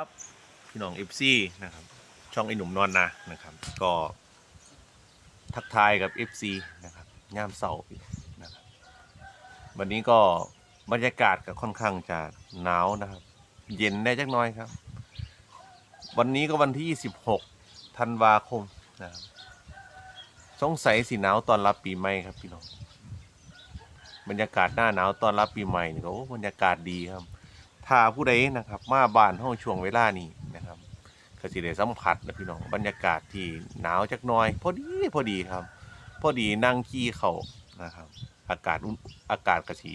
ครับพี่น้องเอฟซีนะครับ ช่องไอหนุ่มนอนนะนะครับ ก็ ทักทายกับ FC นะครับย่ามเสาร์นะครับ วันนี้ก็บรรยากาศก็ค่อนข้างจะหนาวนะครับ เย็นได้จักน้อยครับ วันนี้ก็วันที่ 26ธันวาคมนะครับสงสัยสีหนาวตอนรับปีใหม่ครับพี่น้องบรรยากาศหน้าหนาวตอนรับปีใหม่นี่ก็โอ้บรรยากาศดีครับ ถ้าผู้ใดนะครับ มาบ้านห้องช่วงเวลานี้นะครับก็สิได้สัมผัสนะพี่น้องบรรยากาศที่หนาวจักหน่อย พอดีพอดีครับ พอดีนั่งขี้เขานะครับ อากาศอุ่นอากาศกระสี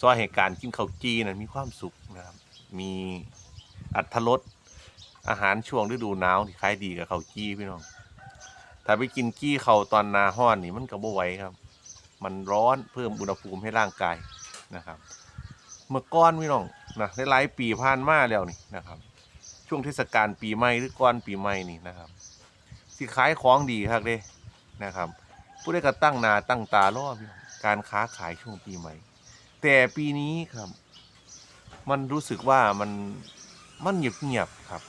ซอยเหตุการณ์กินข้าวจีนั้นมีความสุขนะครับ มีอัตรสอาหารช่วงฤดูหนาวที่ขายดีกับข้าวจีพี่น้อง ถ้าไปกินกี้เขาตอนนาห้อนนี่มันก็บ่ไหวครับ มันร้อนเพิ่มอุณหภูมิให้ร่างกายนะครับ เมื่อก้อนพี่น้องนะหลายๆปีผ่านมาแล้วนี่นะครับ ช่วงเทศกาลปีใหม่หรือก้อนปีใหม่นี่นะครับสิขายของดีครับเด้นะครับ ผู้ได้ก็ตั้งนาตั้งตารอพี่น้องการค้าขายช่วงปีใหม่ แต่ปีนี้ครับ มันรู้สึกว่ามันมันเงียบเงียบครับ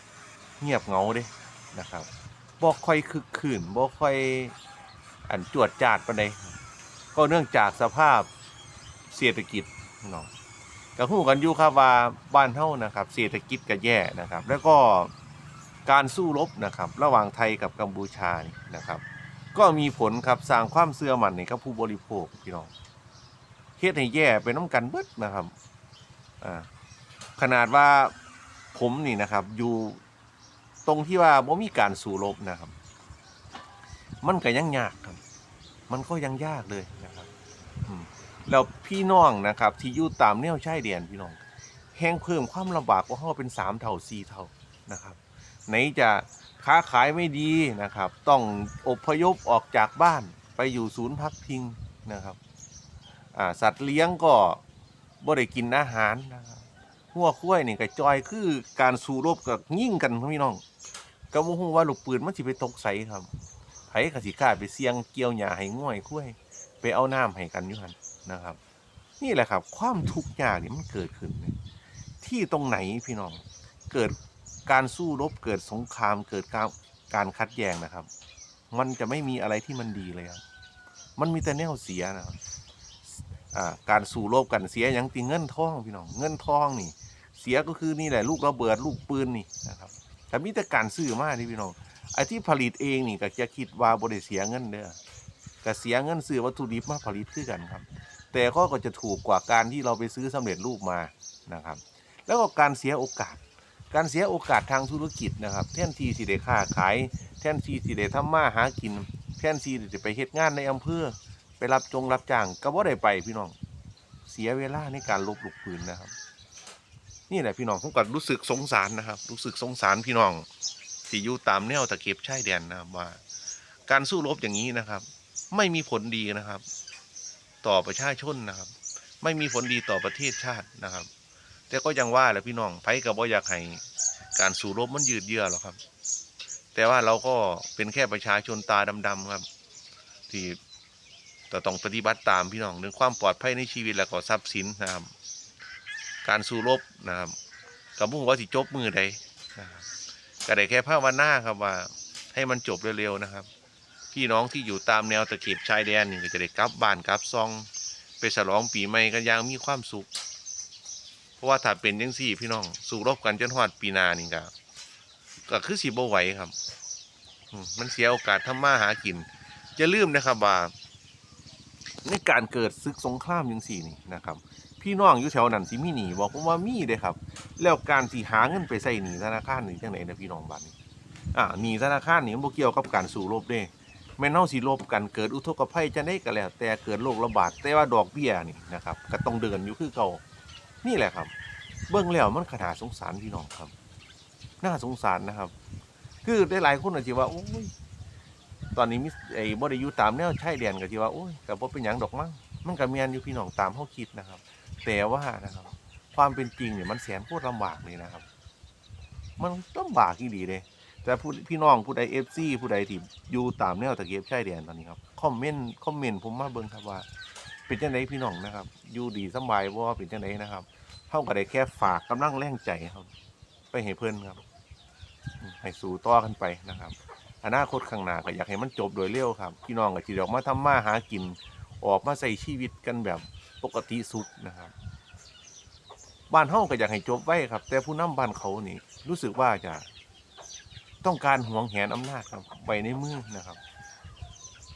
เงียบเงาเด้นะครับบ่ค่อยคึกคืนบ่ค่อยอันจวดจาดปานใดก็เนื่องจากสภาพเศรษฐกิจน้อง ก็ฮู้กันอยู่ครับว่าบ้านเฮานะครับ เศรษฐกิจก็แย่นะครับ แล้วก็การสู้รบนะครับ ระหว่างไทยกับกัมพูชานี่นะครับ ก็มีผลครับสร้างความเสื่อมันให้กับผู้บริโภคพี่น้องเฮ็ดให้แย่ไปน้ำกันเบิดนะครับอ่าขนาดว่าผมนี่นะครับ อยู่ตรงที่ว่าบ่มีการสู้รบนะครับ มันก็ยังยากครับ มันก็ยังยากเลยนะครับ แล้วพี่น้องนะครับ ที่อยู่ตามแนวชายแดนพี่น้อง แห้งเพิ่มความลำบากกว่าเฮาเป็นสามเท่าสี่เท่านะครับไหนจะค้าขายไม่ดีนะครับ ต้องอพยพออกจากบ้านไปอยู่ศูนย์พักพิงนะครับสัตว์เลี้ยงก็บ่ได้กินอาหารนะครับหัวคุ้ยนี่ก็จอยคือการสู้รบกับยิ่งกันพี่น้องก็บ่ฮู้ว่าลูกปืนมันสิไปตกใส่ครับไผก็สิกล้าไปเสี่ยงเกี่ยวหญ้าให้ง่อยคุ้ยไปเอาน้ำให้กันอยู่หั่น นะครับ นี่แหละครับ ความทุกข์ยากนี่มันเกิดขึ้น ที่ตรงไหนพี่น้องเกิดการสู้รบเกิดสงครามเกิดการการคัดแย้งนะครับ มันจะไม่มีอะไรที่มันดีเลยครับ มันมีแต่แนวเสียนะครับการสู้รบกันเสียอย่างตีเงินทองพี่น้องเงินทองนี่ เสียก็คือนี่แหละลูกระเบิดลูกปืนนี่นะครับแต่มีแต่การซื้อมากที่พี่น้องไอ้ที่ผลิตเองนี่ก็จะคิดว่าบริเสียเงินเด้อก็เสียเงินซื้อวัตถุดิบมาผลิตคือกันครับ แต่ก็ก็จะถูกกว่าการที่เราไปซื้อสำเร็จรูปมานะครับ แล้วก็การเสียโอกาส การเสียโอกาสทางธุรกิจนะครับ แท่นทีสิได้ค้าขาย แท่นทีสิได้ทำมาหากิน แท่นที่จะไปเฮ็ดงานในอำเภอไปรับจงรับจ้างก็บ่ได้ไปพี่น้องเสียเวลาในการลบลูกปืนนะครับ นี่แหละพี่น้องผมก็รู้สึกสงสารนะครับ รู้สึกสงสารพี่น้องที่อยู่ตามแนวตะเข็บชายแดนนะว่า การสู้รบอย่างนี้นะครับ ไม่มีผลดีนะครับ ต่อประชาชนนะครับ ไม่มีผลดีต่อประเทศชาตินะครับ แต่ก็ยังว่าแหละพี่น้องไผกับว่าอยากให้การสู้รบมันยืดเยื้อหรอกครับ แต่ว่าเราก็เป็นแค่ประชาชนตาดำๆครับ ที่ต่ต้องปฏิบัติตามพี่น้องเรื่องความปลอดภัยในชีวิตและก็ทรัพย์สินนะครับ การสู้รบนะครับกับมุ่งว่าสิจบมือใดนะครับก็ได้แค่ภาวนาครับว่าให้มันจบเร็วๆนะครับ พี่น้องที่อยู่ตามแนวตะเข็บชายแดนนี่ก็จะได้กลับบ้านกลับซอง ไปฉลองปีใหม่กันอย่างมีความสุข เพราะว่าถ้าเป็นยังสี่ พี่น้องสู้รบกันจนฮอดปีนานี่ก็ก็คือสิบ่ไหวครับมันเสียโอกาสทำมาหากินจะลืมนะครับว่าในการเกิดศึกสงครามยังสี่นี่นะครับ พี่น้องอยู่แถวนั้นสิมีหนีบอกผมว่ามีเด้ครับ แล้วการสิหาเงินไปใส่หนีธนาคารหนี่จังไหนนะพี่น้องบ้านนี้อ่าหนีธนาคารนี่มันเกี่ยวกับการสู้รบเด้ แม่นเฮาสิลบกันเกิดอุทกภัยจะได้ก็แล้ว แต่เกิดโรคระบาดแต่ว่าดอกเบี้ยนี่นะครับก็ต้องเดินอยู่คือเก่านี่แหละครับ เบิ่งแล้วมันขนาดสงสารพี่น้องครับ น่าสงสารนะครับ คือได้หลายคนอาจจะว่าโอ้ยตอนนี้มิไอ้บ่ได้อยู่ตามแนวชายแดนก็สิว่าโอ้ยก็บ่เป็นหยังดอกมั้งมันก็แม่นอยู่พี่น้องตามเฮาคิดนะครับ แต่ว่านะครับ ความเป็นจริงเนี่ยมันแสนโคตรลำบากเลยนะครับ มันลำบากอีหลีเลย แต่ผู้พี่น้องผู้ใดเอฟซีผู้ใดที่อยู่ตามแนวตะเกียบชายแดนตอนนี้ครับคอมเมนต์คอมเมนต์ผมมาเบิ่งครับว่า เป็นจังไดพี่น้องนะครับ อยู่ดีสบายบ่เป็นจังไดนะครับเท่ากับได้แค่ฝากกำลังแรงใจครับ ไปให้เพิ่นครับให้สู่ต่อกันไปนะครับอนาคตข้างหน้าก็อยากให้มันจบโดยเร็วครับ พี่น้องก็สิได้ออกมาทำมาหากิน ออกมาใส่ชีวิตกันแบบปกติสุดนะครับ บ้านเฮาก็อยากให้จบไว้ครับ แต่ผู้นำบ้านเขานี่ รู้สึกว่าจะ ต้องการหวงแหนอำนาจครับไว้ในมือนะครับ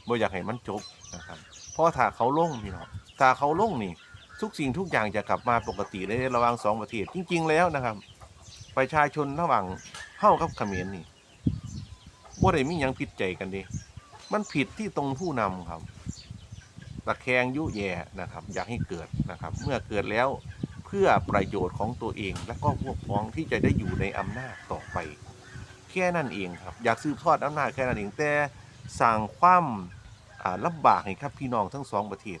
บ่อยากให้มันจบนะครับ เพราะถ้าเขาลงพี่น้องถ้าเขาลงนี่ ทุกสิ่งทุกอย่างจะกลับมาปกติได้ระหว่างสองประเทศจริง ๆ แล้วนะครับ ประชาชนระหว่างเฮากับเขมรนี่บ่ได้มียังผิดใจกันดิมันผิดที่ตรงผู้นำครับตะแคงยุแย่นะครับ อยากให้เกิดนะครับ เมื่อเกิดแล้วเพื่อประโยชน์ของตัวเองและก็พวกพ้องที่จะได้อยู่ในอำนาจต่อไป แค่นั้นเองครับ อยากสืบทอดอำนาจแค่นั้นเองแต่สั่งความลำบากให้ครับพี่น้องทั้งสองประเทศ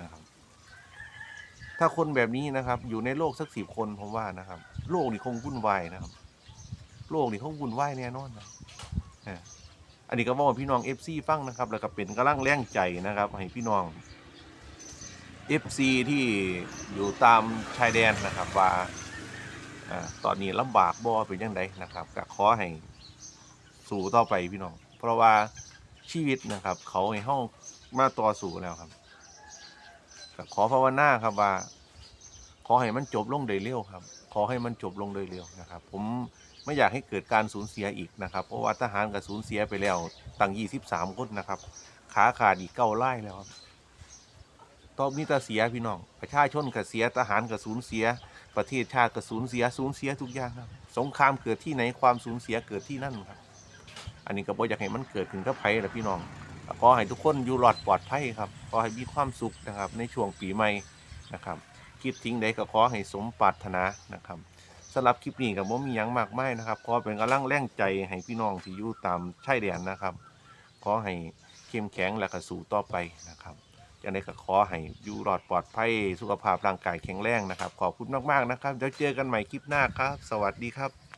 นะครับถ้าคนแบบนี้นะครับ อยู่ในโลกสักสิบคนผมว่านะครับ โลกนี่คงวุ่นวายนะครับ โลกนี่คงวุ่นวายแน่นอนนะอออันนี้ก็บอกพี่น้องเอฟซีฟังนะครับ แล้วก็เป็นกำลังแรงใจนะครับ ให้พี่น้องเอฟซีที่อยู่ตามชายแดนนะครับว่าอ่าตอนนี้ลำบากบ่เป็นยังไงนะครับก็ขอให้ สู่ต่อไปพี่น้อง เพราะว่าชีวิตนะครับ เขาให้ห้องมาต่อสู่แล้วครับก็ขอภาวนาครับว่า ขอให้มันจบลงโดยเร็วครับ ขอให้มันจบลงโดยเร็วนะครับ ผมไม่อยากให้เกิดการสูญเสียอีกนะครับ เพราะว่าทหารก็สูญเสียไปแล้วตั้ง23คนนะครับ ขาขาดอีกเก้าไล่แล้วครับตอบนี้ตาเสียพี่น้อง ประชาชนก็เสียทหารก็สูญเสีย ประเทศชาติก็สูญเสีย สูญเสียทุกอย่างครับ สงครามเกิดที่ไหนความสูญเสียเกิดที่นั่นครับ อันนี้ก็บ่อยากให้มันเกิดขึ้นกับไผละพี่น้องขอให้ทุกคนอยู่รอดปลอดภัยครับขอให้มีความสุขนะครับ ในช่วงปีใหม่นะครับคิดทิ้งใดก็ขอให้สมปรารถนานะครับสำหรับคลิปนี้ก็บ่มีหยังมากมายนะครับขอเป็นกำลังแรงใจให้พี่น้องที่อยู่ตามชายแดนนะครับ ขอให้เข้มแข็งและก็สู้ต่อไปนะครับอย่างไรก็ขอให้อยู่รอดปลอดภัยสุขภาพร่างกายแข็งแรงนะครับ ขอบคุณมากๆนะครับเดี๋ยวเจอกันใหม่คลิปหน้าครับ สวัสดีครับ